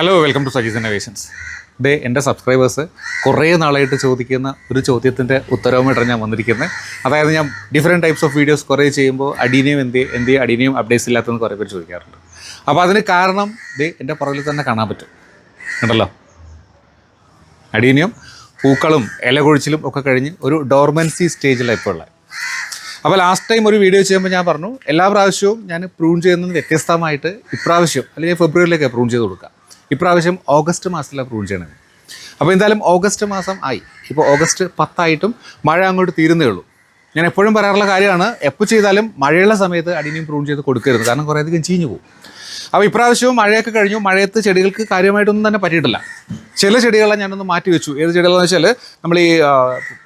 Hello welcome to Saji's innovations day എന്റെ subscribers കുറേ നാളായിട്ട് ചോദിക്കുന്ന ഒരു ചോദ്യത്തിന്റെ ഉത്തരവുമായിട്ടാണ് ഞാൻ വന്നിരിക്കുന്നത് അതായത് ഞാൻ ഡിഫറെന്റ് ടൈപ്സ് ഓഫ് വീഡിയോസ് കുറേ ചെയ്യുമ്പോൾ അടീനിയം എന്ത് എന്ത് അടീനിയം അപ്ഡേറ്റ്സ് ഇല്ലാത്തതെന്ന് കുറേ പേര് ചോദിക്കാറുണ്ട്. അപ്പോൾ അതിന് കാരണം ദേ എന്റെ പുറകിൽ തന്നെ കാണാൻ പറ്റും. ഉണ്ടല്ലോ അടീനിയം പൂക്കളും ഇല കൊഴിച്ചിലും ഒക്കെ കഴിഞ്ഞ് ഒരു ഡോർമൻസി സ്റ്റേജിലാണ് ഇപ്പോൾ ഉള്ളത് അപ്പോൾ ലാസ്റ്റ് ടൈം ഒരു വീഡിയോ ചെയ്യുമ്പോൾ ഞാൻ പറഞ്ഞു എല്ലാ പ്രാവശ്യവും ഞാൻ പ്രൂൺ ചെയ്യുന്നത് വ്യത്യസ്തമായിട്ട് ഇപ്രാവശ്യം അല്ലെങ്കിൽ ഫെബ്രുവരിയിലേക്ക് പ്രൂൺ ചെയ്ത് കൊടുക്കുക ഇപ്രാവശ്യം ഓഗസ്റ്റ് മാസത്തിലാണ് പ്രൂൺ ചെയ്യണത് അപ്പോൾ എന്തായാലും ഓഗസ്റ്റ് മാസം ആയി. ഇപ്പോൾ ഓഗസ്റ്റ് പത്തായിട്ടും മഴ അങ്ങോട്ട് തീരുന്നേ ഉള്ളൂ. ഞാൻ എപ്പോഴും പറയാറുള്ള കാര്യമാണ് എപ്പോൾ ചെയ്താലും മഴയുള്ള സമയത്ത് അടിനെയും പ്രൂൺ ചെയ്ത് കൊടുക്കരുത്. കാരണം കുറേയധികം ചീഞ്ഞു പോകും. അപ്പോൾ ഇപ്രാവശ്യവും മഴയൊക്കെ കഴിഞ്ഞു. മഴയത്ത് ചെടികൾക്ക് കാര്യമായിട്ടൊന്നും തന്നെ പറ്റിയിട്ടില്ല. ചില ചെടികളെ ഞാനൊന്ന് മാറ്റി വെച്ചു ഏത് ചെടികളെന്ന് വെച്ചാൽ നമ്മൾ ഈ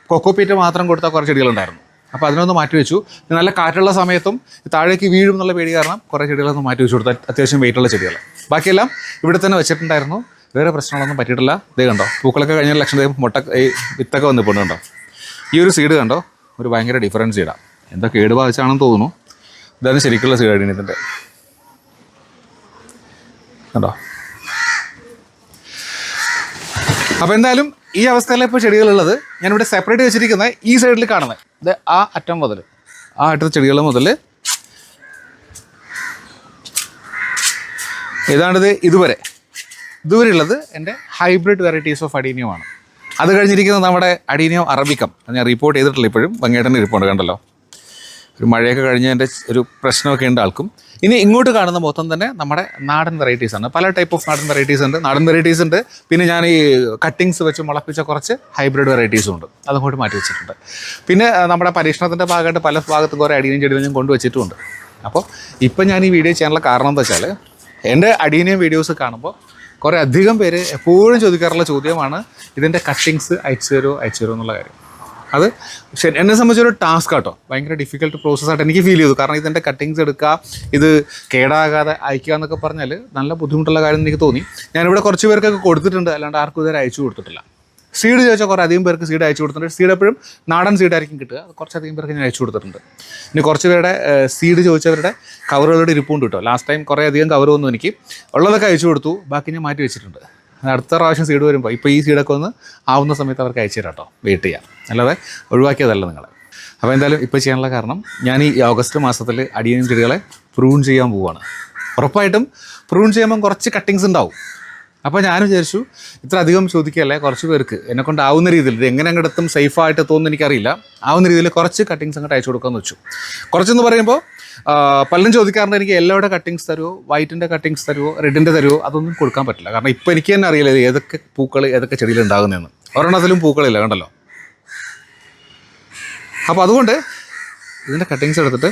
കൊക്കോപ്പീറ്റ് മാത്രം കൊടുത്ത കുറേ ചെടികളുണ്ടായിരുന്നു. അപ്പോൾ അതിനൊന്ന് മാറ്റി വെച്ചു. നല്ല കാറ്റുള്ള സമയത്തും താഴേക്ക് വീഴും എന്നുള്ള പേടി കാരണം കുറേ ചെടികളൊന്ന് മാറ്റി വെച്ചു കൊടുത്തു. അത്യാവശ്യം വെയിറ്റുള്ള ചെടികൾ ബാക്കിയെല്ലാം ഇവിടെ തന്നെ വെച്ചിട്ടുണ്ടായിരുന്നു. വേറെ പ്രശ്നങ്ങളൊന്നും പറ്റിയിട്ടില്ല. ഇതേ കണ്ടോ പൂക്കളൊക്കെ കഴിഞ്ഞ ലക്ഷം ദേ മുട്ട ഈ വിത്തൊക്കെ വന്ന് കണ്ടോ? ഈ ഒരു സീഡ് കണ്ടോ? ഒരു ഭയങ്കര ഡിഫറൻസ് സീഡാണ് എന്താ കേട് ബാധിച്ചാണെന്ന് തോന്നുന്നു. ഇതാണ് ശരിക്കുള്ള സീഡ് ഇതിന്റെ കണ്ടോ? അപ്പോൾ എന്തായാലും ഈ അവസ്ഥയിലാണ് ഇപ്പോൾ ചെടികളുള്ളത്. ഇവിടെ സെപ്പറേറ്റ് വെച്ചിരിക്കുന്നത് ഈ സൈഡിൽ കാണുന്നത് ഇത് ആ അറ്റം മുതൽ ആ അറ്റത്തെ ചെടികൾ മുതൽ ഏതാണിത് ഇതുവരെ ഇതുവരെ. ഉള്ളത് എന്റെ ഹൈബ്രിഡ് വെറൈറ്റീസ് ഓഫ് അഡീനിയമാണ് അത് കഴിഞ്ഞിരിക്കുന്നത് നമ്മുടെ അഡീനിയം അറബിക്കം ഞാൻ റിപ്പോർട്ട് ചെയ്തിട്ടില്ല ഇപ്പോഴും. ഭംഗിയായിട്ടന്നെ ഇരിപ്പുണ്ട് കണ്ടല്ലോ. ഒരു മഴയൊക്കെ കഴിഞ്ഞതിന്റെ ഒരു പ്രശ്നമൊക്കെ ഉണ്ട് ആൾക്കും. ഇനി ഇങ്ങോട്ട് കാണുന്ന മൊത്തം തന്നെ നമ്മുടെ നാടൻ വെറൈറ്റീസ് ആണ്. പല ടൈപ്പ് ഓഫ് നാടൻ വെറൈറ്റീസ് ഉണ്ട്. നാടൻ വെറൈറ്റീസ് ഉണ്ട്. പിന്നെ ഞാൻ ഈ കട്ടിങ്സ് വെച്ച് മുളപ്പിച്ച കുറച്ച് ഹൈബ്രിഡ് വെറൈറ്റീസും ഉണ്ട്. അതങ്ങോട്ട് മാറ്റി വെച്ചിട്ടുണ്ട്. പിന്നെ നമ്മുടെ പരീക്ഷണത്തിന്റെ ഭാഗമായിട്ട് പല ഭാഗത്തും കുറേ അടിയനും ചെടികളും ഞാൻ കൊണ്ടുവച്ചിട്ടുമുണ്ട് അപ്പോൾ ഇപ്പം ഞാൻ ഈ വീഡിയോ ചെയ്യാനുള്ള കാരണം എന്താ വെച്ചാൽ എന്റെ അടിയനെയും വീഡിയോസ് കാണുമ്പോൾ കുറേ അധികം പേര് എപ്പോഴും ചോദിക്കാറുള്ള ചോദ്യമാണ് ഇതിന്റെ കട്ടിങ്സ് അയച്ചു തരുമോ അയച്ചു തരുമോ എന്നുള്ള കാര്യം. അത് ശരി എന്നെ സംബന്ധിച്ചൊരു ടാസ്ക് ആട്ടോ. ഭയങ്കര ഡിഫിക്കൽട്ട് പ്രോസസ്സായിട്ട് എനിക്ക് ഫീൽ ചെയ്തു. കാരണം ഇതിന്റെ കട്ടിങ്സ് എടുക്കുക ഇത് കേടാകാതെ അയക്കുക എന്നൊക്കെ പറഞ്ഞാൽ നല്ല ബുദ്ധിമുട്ടുള്ള കാര്യം എനിക്ക് തോന്നി. ഞാനിവിടെ കുറച്ച് പേർക്കൊക്കെ കൊടുത്തിട്ടുണ്ട് അല്ലാണ്ട് ആർക്കും ഇതുവരെ അയച്ചു കൊടുത്തിട്ടില്ല. സീഡ് ചോദിച്ചാൽ കുറേ അധികം പേർക്ക് സീഡ് അയച്ചു കൊടുത്തിട്ടുണ്ട്. സീഡ് എപ്പോഴും നാടൻ സീഡായിരിക്കും കിട്ടുക. കുറച്ചധികം പേർക്ക് ഞാൻ അയച്ചു കൊടുത്തിട്ടുണ്ട്. ഇനി കുറച്ച് പേരുടെ സീഡ് ചോദിച്ചവരുടെ കവറുകളുടെ ഇരിപ്പുണ്ട് കേട്ടോ ലാസ്റ്റ് ടൈം കുറേ അധികം കവർ വന്നു എനിക്ക്. ഉള്ളതൊക്കെ അയച്ചു കൊടുത്തു. ബാക്കി ഞാൻ മാറ്റി വെച്ചിട്ടുണ്ട്. അടുത്ത പ്രാവശ്യം സീഡ് വരുമ്പോൾ ഇപ്പോൾ ഈ സീഡൊക്കെ ഒന്ന് ആവുന്ന സമയത്ത് അവർക്ക് അയച്ചു തരാം കേട്ടോ വെയിറ്റ് ചെയ്യാം. അല്ലാതെ ഒഴിവാക്കിയതല്ല നിങ്ങൾ. അപ്പോൾ എന്തായാലും ഇപ്പോൾ ചെയ്യാനുള്ള കാരണം ഞാൻ ഈ ഓഗസ്റ്റ് മാസത്തിൽ അടിയനും ചെടികളെ പ്രൂൺ ചെയ്യാൻ പോവുകയാണ് ഉറപ്പായിട്ടും പ്രൂൺ ചെയ്യുമ്പം കുറച്ച് കട്ടിങ്സ് ഉണ്ടാവും. അപ്പോൾ ഞാൻ വിചാരിച്ചു ഇത്ര അധികം ചോദിക്കുകയല്ലേ കുറച്ച് പേർക്ക്. എന്നെ കൊണ്ട് ആവുന്ന രീതിയിൽ ഇത് എങ്ങനെ അങ്ങോട്ടും സേഫായിട്ട് തോന്നുന്നു എനിക്കറിയില്ല. ആവുന്ന രീതിയിൽ കുറച്ച് കട്ടിങ്സ് അങ്ങോട്ട് അയച്ചു കൊടുക്കാമെന്ന് വെച്ചു. കുറച്ചെന്ന് പറയുമ്പോൾ പലരും ചോദിക്കാറുണ്ട് എനിക്ക് യെല്ലോയുടെ കട്ടിങ്സ് തരുമോ വൈറ്റിന്റെ കട്ടിങ്സ് തരുമോ റെഡിന്റെ തരുമോ അതൊന്നും കൊടുക്കാൻ പറ്റില്ല. കാരണം ഇപ്പോൾ എനിക്ക് തന്നെ അറിയില്ല ഏതൊക്കെ പൂക്കൾ ഏതൊക്കെ ചെടിയിൽ ഉണ്ടാകുന്നതെന്ന് ഒരെണ്ണത്തിലും പൂക്കളില്ല കണ്ടല്ലോ? അപ്പോൾ അതുകൊണ്ട് ഇതിന്റെ കട്ടിങ്സ് എടുത്തിട്ട്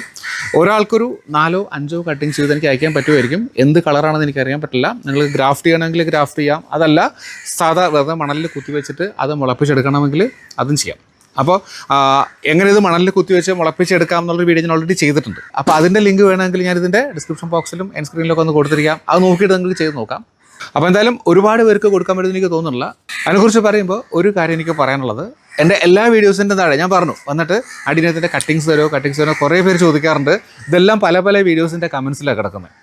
ഒരാൾക്കൊരു നാലോ അഞ്ചോ കട്ടിങ്സ് ചെയ്ത് എനിക്ക് അയക്കാൻ പറ്റുമായിരിക്കും. എന്ത് കളറാണെന്ന് എനിക്ക് അറിയാൻ പറ്റില്ല. നിങ്ങൾ ഗ്രാഫ്റ്റ് ചെയ്യണമെങ്കിൽ ഗ്രാഫ്റ്റ് ചെയ്യാം. അതല്ല സാധാ വെറുതെ മണലിൽ കുത്തി വെച്ചിട്ട് അത് മുളപ്പിച്ചെടുക്കണമെങ്കിൽ അതും ചെയ്യാം. അപ്പോൾ എങ്ങനെ ഇത് മണലിൽ കുത്തി വെച്ച് മുളപ്പിച്ചെടുക്കാം എന്നുള്ളൊരു വീഡിയോ ഞാൻ ഓൾറെഡി ചെയ്തിട്ടുണ്ട്. അപ്പോൾ അതിന്റെ ലിങ്ക് വേണമെങ്കിൽ ഞാൻ ഇതിന്റെ ഡിസ്ക്രിപ്ഷൻ ബോക്സിലും എൻ സ്ക്രീനിലൊക്കെ ഒന്ന് കൊടുത്തിരിക്കാം. അത് നോക്കിയിട്ട് നിങ്ങൾക്ക് ചെയ്ത് നോക്കാം. അപ്പോൾ എന്തായാലും ഒരുപാട് പേർക്ക് കൊടുക്കാൻ പറ്റുമെന്ന് എനിക്ക് തോന്നുന്നില്ല. അതിനെക്കുറിച്ച് പറയുമ്പോൾ ഒരു കാര്യം എനിക്ക് പറയാനുള്ളത്. എന്റെ എല്ലാ വീഡിയോസിന്റെ താഴെ ഞാൻ പറഞ്ഞു. വന്നിട്ട് അടിനകത്തിന്റെ കട്ടിങ്സ് തരുമോ കട്ടിങ്സ് തരുമോ കുറേ പേര് ചോദിക്കാറുണ്ട്. ഇതെല്ലാം പല പല വീഡിയോസിന്റെ കമൻസിലാണ് കിടക്കുന്നത്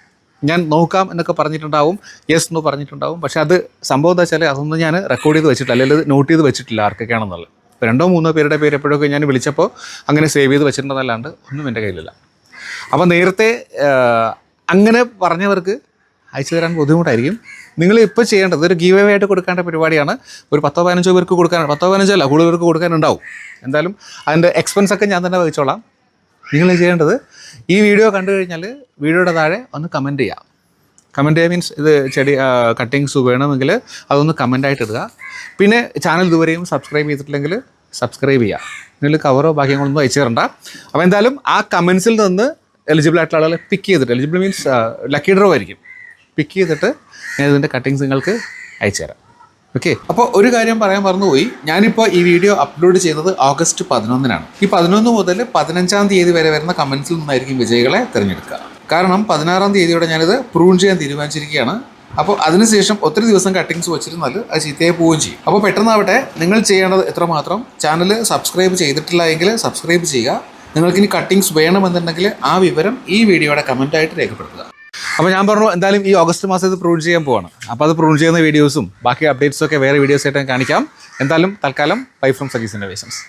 ഞാൻ നോക്കാം എന്നൊക്കെ പറഞ്ഞിട്ടുണ്ടാവും. യെസ് എന്ന് പറഞ്ഞിട്ടുണ്ടാവും. പക്ഷേ അത് സംഭവം എന്താ വെച്ചാൽ അതൊന്നും ഞാൻ റെക്കോർഡ് ചെയ്ത് വെച്ചിട്ടില്ല. അല്ലെങ്കിൽ നോട്ട് ചെയ്ത് വെച്ചിട്ടില്ല ആർക്കൊക്കെയാണെന്നുള്ളത്. രണ്ടോ മൂന്നോ പേരുടെ പേര് എപ്പോഴൊക്കെ ഞാൻ വിളിച്ചപ്പോൾ അങ്ങനെ സേവ് ചെയ്ത് വെച്ചിട്ടുണ്ടെന്നല്ലാണ്ട് ഒന്നും എന്റെ കയ്യിലില്ല. അപ്പോൾ നേരത്തെ അങ്ങനെ പറഞ്ഞവർക്ക് അയച്ചു തരാൻ ബുദ്ധിമുട്ടായിരിക്കും. നിങ്ങൾ ഇപ്പോൾ ചെയ്യേണ്ടത് ഒരു ഗീവ് ആയിട്ട് കൊടുക്കേണ്ട പരിപാടിയാണ്. ഒരു പത്തോ പതിനഞ്ചോ പേർക്ക് കൊടുക്കാൻ പത്തോ പതിനഞ്ചോ അല്ല കൂടുതൽ പേർക്ക് കൊടുക്കാനുണ്ടാവും. എന്തായാലും അതിന്റെ എക്സ്പെൻസ് ഒക്കെ ഞാൻ തന്നെ വഹിച്ചോളാം. നിങ്ങൾ ചെയ്യേണ്ടത് ഈ വീഡിയോ കണ്ടു കഴിഞ്ഞാൽ വീഡിയോയുടെ താഴെ ഒന്ന് കമന്റ് ചെയ്യാം. കമന്റ് മീൻസ് ഇത് ചെടി കട്ടിങ്സ് വേണമെങ്കിൽ അതൊന്ന് കമന്റായിട്ട് ഇടുക. പിന്നെ ചാനൽ ഇതുവരെയും സബ്സ്ക്രൈബ് ചെയ്തിട്ടില്ലെങ്കിൽ സബ്സ്ക്രൈബ് ചെയ്യുക. നിങ്ങൾ കവറോ ഭാഗ്യങ്ങളൊന്നും അയച്ചു തരണ്ട. അപ്പോൾ എന്തായാലും ആ കമൻസിൽ നിന്ന് എലിജിബിൾ ആയിട്ടുള്ള ആളുകളെ പിക്ക് ചെയ്തിട്ട് എലിജിബിൾ മീൻസ് ലക്കി ഡ്രോ ആയിരിക്കും. പിക്ക് ചെയ്തിട്ട് ഞാൻ ഇതിന്റെ കട്ടിങ്സ് നിങ്ങൾക്ക് അയച്ചു തരാം. ഓക്കെ അപ്പോൾ ഒരു കാര്യം പറയാൻ മറന്നുപോയി. ഞാനിപ്പോൾ ഈ വീഡിയോ അപ്ലോഡ് ചെയ്യുന്നത് ഓഗസ്റ്റ് പതിനൊന്നിനാണ്. ഈ പതിനൊന്ന് മുതൽ പതിനഞ്ചാം തീയതി വരെ വരുന്ന കമൻസിൽ നിന്നായിരിക്കും വിജയികളെ തിരഞ്ഞെടുക്കുക. കാരണം പതിനാറാം തീയതിയോടെ ഞാനിത് പ്രൂൺ ചെയ്യാൻ തീരുമാനിച്ചിരിക്കുകയാണ്. അപ്പോൾ അതിനുശേഷം ഒത്തിരി ദിവസം കട്ടിങ്സ് വെച്ചിരുന്നാൽ അത് ചീത്തയായി പോവുകയും ചെയ്യും. അപ്പോൾ പെട്ടെന്നാവട്ടെ നിങ്ങൾ ചെയ്യേണ്ടത് എത്രമാത്രം ചാനൽ സബ്സ്ക്രൈബ് ചെയ്തിട്ടില്ല എങ്കിൽ സബ്സ്ക്രൈബ് ചെയ്യുക. നിങ്ങൾക്കിനി കട്ടിങ്സ് വേണമെന്നുണ്ടെങ്കിൽ ആ വിവരം ഈ വീഡിയോയുടെ കമന്റായിട്ട് രേഖപ്പെടുത്തുക. അപ്പോൾ ഞാൻ പറഞ്ഞു എന്തായാലും ഈ ഓഗസ്റ്റ് മാസം ഇത് പ്രൂൺ ചെയ്യാൻ പോവാണ്. അപ്പോൾ അത് പ്രൂൺ ചെയ്യുന്ന വീഡിയോസും ബാക്കി അപ്ഡേറ്റ്സും ഒക്കെ വേറെ വീഡിയോസ് ആയിട്ട് കാണിക്കാം. എന്തായാലും തൽക്കാലം ബൈ ഫ്രം സജീസ് ഇന്നോവേഷൻസ്